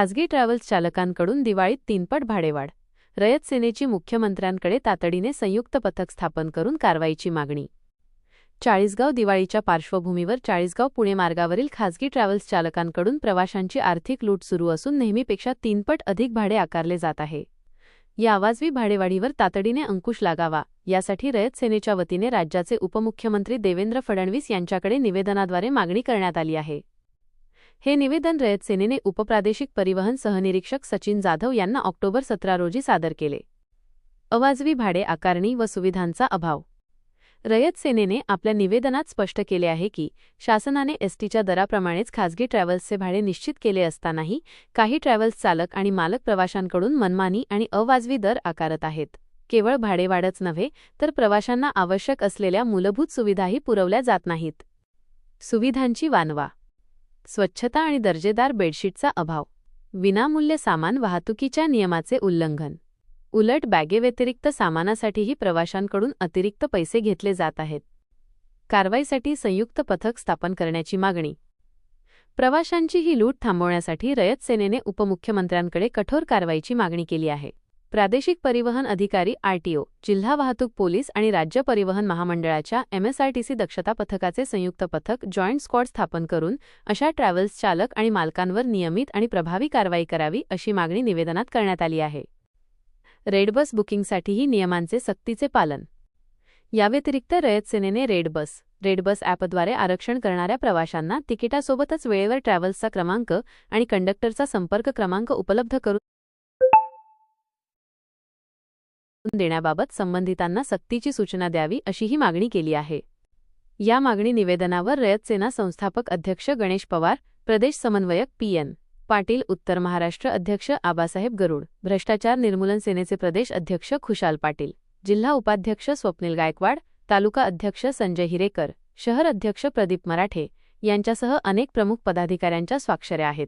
खासगी ट्रॅव्हल्स चालकांकडून दिवाळीत तीनपट भाडेवाढ. रयत सेनेची मुख्यमंत्र्यांकडे तातडीने संयुक्त पथक स्थापन करून कारवाईची मागणी. चाळीसगाव दिवाळीच्या पार्श्वभूमीवर चाळीसगाव पुणे मार्गावरील खासगी ट्रॅव्हल्स चालकांकडून प्रवाशांची आर्थिक लूट सुरू असून नेहमीपेक्षा तीनपट अधिक भाडे आकारले जात आहे. या आवाजवी भाडेवाढीवर तातडीने अंकुश लागावा यासाठी रयत सेनेच्या वतीने राज्याचे उपमुख्यमंत्री देवेंद्र फडणवीस यांच्याकडे निवेदनाद्वारे मागणी करण्यात आली आहे. हे निवेदन रयत सेनेने उपप्रादेशिक परिवहन सहनिरीक्षक सचिन जाधव यांना ऑक्टोबर सतरा रोजी सादर केले. अवाजवी भाडे आकारणी व सुविधांचा अभाव. रयत सेनेने आपल्या निवेदनात स्पष्ट केले आहे की शासनाने एसटीच्या दराप्रमाणेच खासगी ट्रॅव्हल्सचे भाडे निश्चित केले असतानाही काही ट्रॅव्हल्स चालक आणि मालक प्रवाशांकडून मनमानी आणि अवाजवी दर आकारत आहेत. केवळ भाडेवाढच नव्हे तर प्रवाशांना आवश्यक असलेल्या मूलभूत सुविधाही पुरवल्या जात नाहीत. सुविधांची वानवा. स्वच्छता आणि दर्जेदार बेडशीटचा अभाव विनामूल्य सामान वाहतुकीच्या नियमाचे उल्लंघन. उलट बॅगेव्यतिरिक्त सामानासाठीही प्रवाशांकडून अतिरिक्त पैसे घेतले जात आहेत. कारवाईसाठी संयुक्त पथक स्थापन करण्याची मागणी. प्रवाशांची ही लूट थांबवण्यासाठी रयत सेनेने उपमुख्यमंत्र्यांकडे कठोर कारवाईची मागणी केली आहे. प्रादेशिक परिवहन अधिकारी आरटीओ जिल्हा वाहतूक पोलीस आणि राज्य परिवहन महामंडळाच्या एमएसआरटीसी दक्षता पथकाचे संयुक्त पथक जॉईंट स्क्वॉड स्थापन करून अशा ट्रॅव्हल्स चालक आणि मालकांवर नियमित आणि प्रभावी कारवाई करावी अशी मागणी निवेदनात करण्यात आली आहे. रेडबस बुकिंगसाठीही नियमांचे सक्तीचे पालन. याव्यतिरिक्त रयत सेनेने रेडबस रेडबस ॲपद्वारे आरक्षण करणाऱ्या प्रवाशांना तिकिटासोबतच वेळेवर ट्रॅव्हल्सचा क्रमांक आणि कंडक्टरचा संपर्क क्रमांक उपलब्ध करून देण्याबाबत संबंधितांना सक्तीची सूचना द्यावी अशीही मागणी केली आहे. या मागणी निवेदनावर रयत सेना संस्थापक अध्यक्ष गणेश पवार प्रदेश समन्वयक पी एन पाटील उत्तर महाराष्ट्र अध्यक्ष आबासाहेब गरुड भ्रष्टाचार निर्मूलन सेनेचे प्रदेश अध्यक्ष खुशाल पाटील जिल्हा उपाध्यक्ष स्वप्नील गायकवाड तालुका अध्यक्ष संजय हिरेकर शहर अध्यक्ष प्रदीप मराठे यांच्यासह अनेक प्रमुख पदाधिकाऱ्यांच्या स्वाक्षऱ्या आहेत.